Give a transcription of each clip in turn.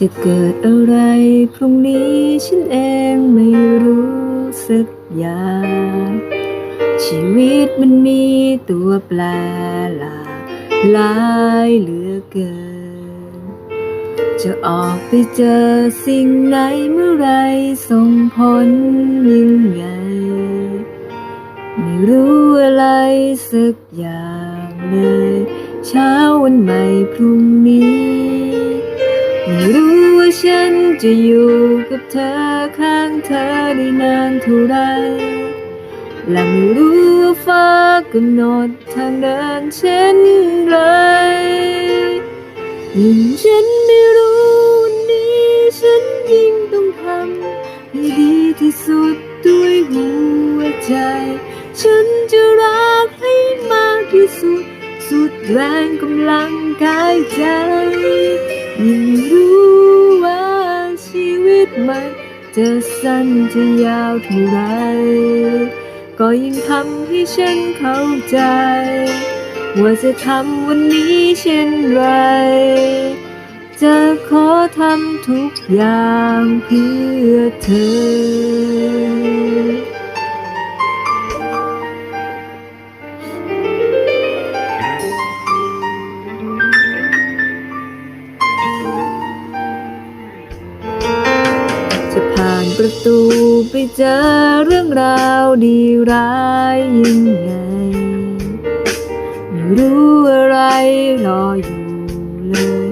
จะเกิดอะไรพรุ่งนี้ฉันเองไม่รู้สึกอย่าง ชีวิตมันมีตัวแปรหลากหลายเหลือเกิน จะออกไปเจอสิ่งไหนเมื่อไรส่งผลยิ่งใหญ่ไม่รู้อะไรสักอย่างเลย เช้าวันใหม่พรุ่งนี้ รู้ว่าฉันจะอยู่กับเธอข้างเธอได้นานเท่าไรและไม่รู้ว่าฟ้ากำหนดทางเดินเช่นไรยิ่งฉันไม่รู้นนี้ฉันยิ่งต้องทำให้ดีที่สุดด้วยหัวใจ ฉันจะรักให้มากที่สุด สุดแรงกำลังกายใจ ยิ่งรู้ว่าชีวิตมันจะสั้นจะยาวเท่าไร ก็ยิ่งทำให้ฉันเข้าใจ ว่าจะทำวันนี้เช่นไร จะขอทำทุกอย่างเพื่อเธอ ประตูไปเจอเรื่องราวดีร้ายยังไง ไม่รู้อะไรรออยู่เลย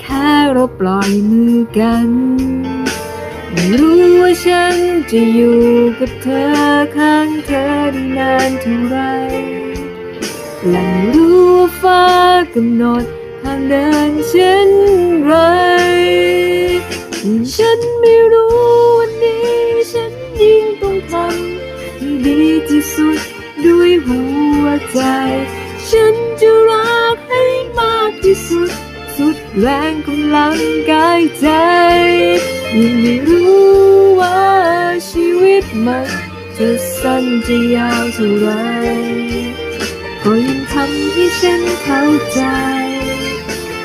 แค่เราปล่อยมือกัน ไม่รู้ว่าฉันจะอยู่กับเธอข้างเธอได้นานเท่าไรและไม่รู้ว่าฟ้ากำหนดทางเดินเช่นไรฉันไม่รู้ สุดด้วยหัวใจ ฉันจะรักให้มากที่สุด สุดแรงกำลังกายใจยิ่งไม่รู้ว่าชีวิตมันจะสั้นจะยาวเท่าไรก็ยิ่งทำให้ฉันเข้าใจ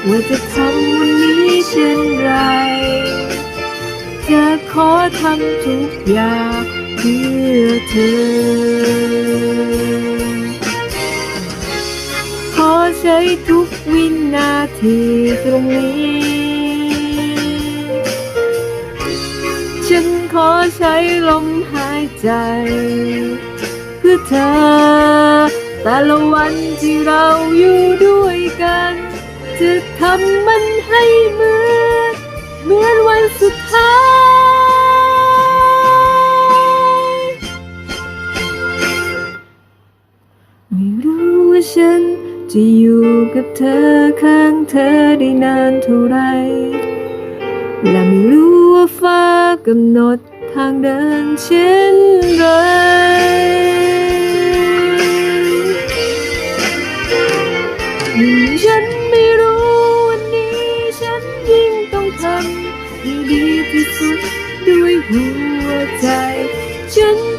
ว่าจะทำวันนี้เช่นไรจะขอทำทุกอย่างเพื่อเธอ ทุกวินาทีตรงนี้ ฉันขอใช้ลมหายใจ เพื่อเธอ แต่ละวันที่เราอยู่ด้วยกัน จะทำมันให้เหมือนเหมือนวันสุด จะอยู่กับเธอข้างเธอได้นานเท่าไร และไม่รู้ว่าฟ้ากำหนดทางเดินเช่นไรฉันไม่รู้วันนี้ฉันยิ่งต้องทำให้ดีที่สุดด้วยหัวใจ ฉัน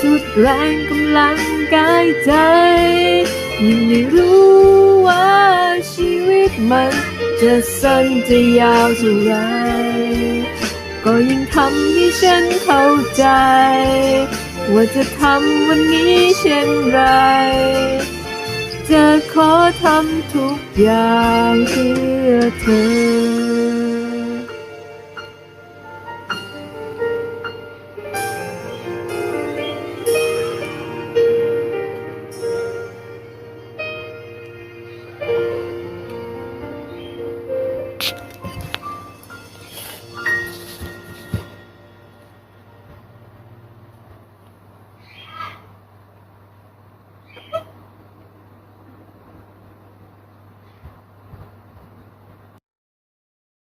สุดแรงกำลังกายใจยิ่งไม่รู้ว่าชีวิตมันจะสั้นจะยาวเท่าไรก็ยิ่งทำให้ฉันเข้าใจ ว่าจะทำวันนี้เช่นไร จะขอทำทุกอย่างเพื่อเธอ